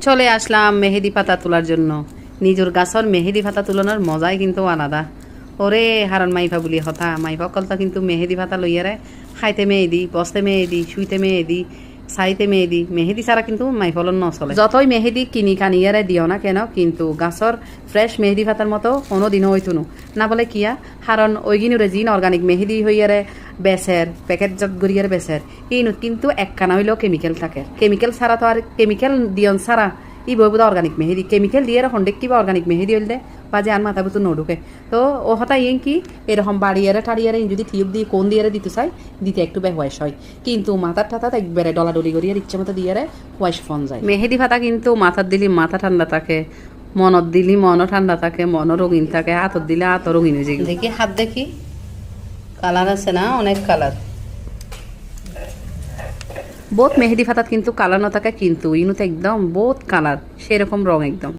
চলে আসলাম মেহেদি পাতা তোলার জন্য। নিজের গাছর মেহেদি পাতা তুলনার মজাই কিন্তু আলাদা। ওরে হারণ মাইফা বুলি হতা, মাইফা কলতা কিন্তু মেহেদি পাতা লইয়ারে খাইতে মেয়ে দি বসতে মেয়ে দি শুইতে মেহেদি চাইতে মেহেদি মেহেদি ছাড়া কিন্তু মাইফলন নচলে। যতই মেহেদি কিনি কানিয়ারে দিও না কেন, কিন্তু গাছর ফ্রেশ মেহেদি পাতার মতো কোনো দিনও হইতুনো না। বলে কিয়া? কারণ ওইগিনুরে জিন অর্গানিক মেহেদি হইয়ারে বেচের প্যাকেটজাত গড়িয়ারে বেচের ইনুত কিন্তু একখানা হইলেও কেমিক্যাল থাকে। কেমিক্যাল ছাড়া তো আর কেমিক্যাল দিয়ন ছাড়া ই বই বোধ অর্গানিক মেহেদি। কেমিক্যাল দিয়ে হন্ডেক কিবা অর্গানিক মেহেদি হইলে বাজে আন মাথা বুতো নডুকে। তো ও হতা ইয়েন কি এরকম বাড়িয়ারে টাড়িয়ারে যদি টিউব দিয়ে কোন দিয়ে দিতে চাই দিতে একটু বেহওয়াইশ হয়। কিন্তু মাথার টাতাত একবারে ডলাডলি করিয়ার ইচ্ছে মতো দিয়ারে ওয়াইশ ফোন যায়। মেহেদি ফাতা কিন্তু মাথার দিলি মাথা ঠান্ডা থাকে মনত দিলি মনও ঠান্ডা থাকে মনও রঙিন থাকে হাতত দিলে হাতও রঙিন হয়ে যায়। দেখি হাত দেখি। কালার আছে না অনেক কালার। বহুত মেহেদি ফাতাত কিন্তু কালার না থাকে কিন্তু ইনুতে একদম বহুত কালার সেরকম রং একদম।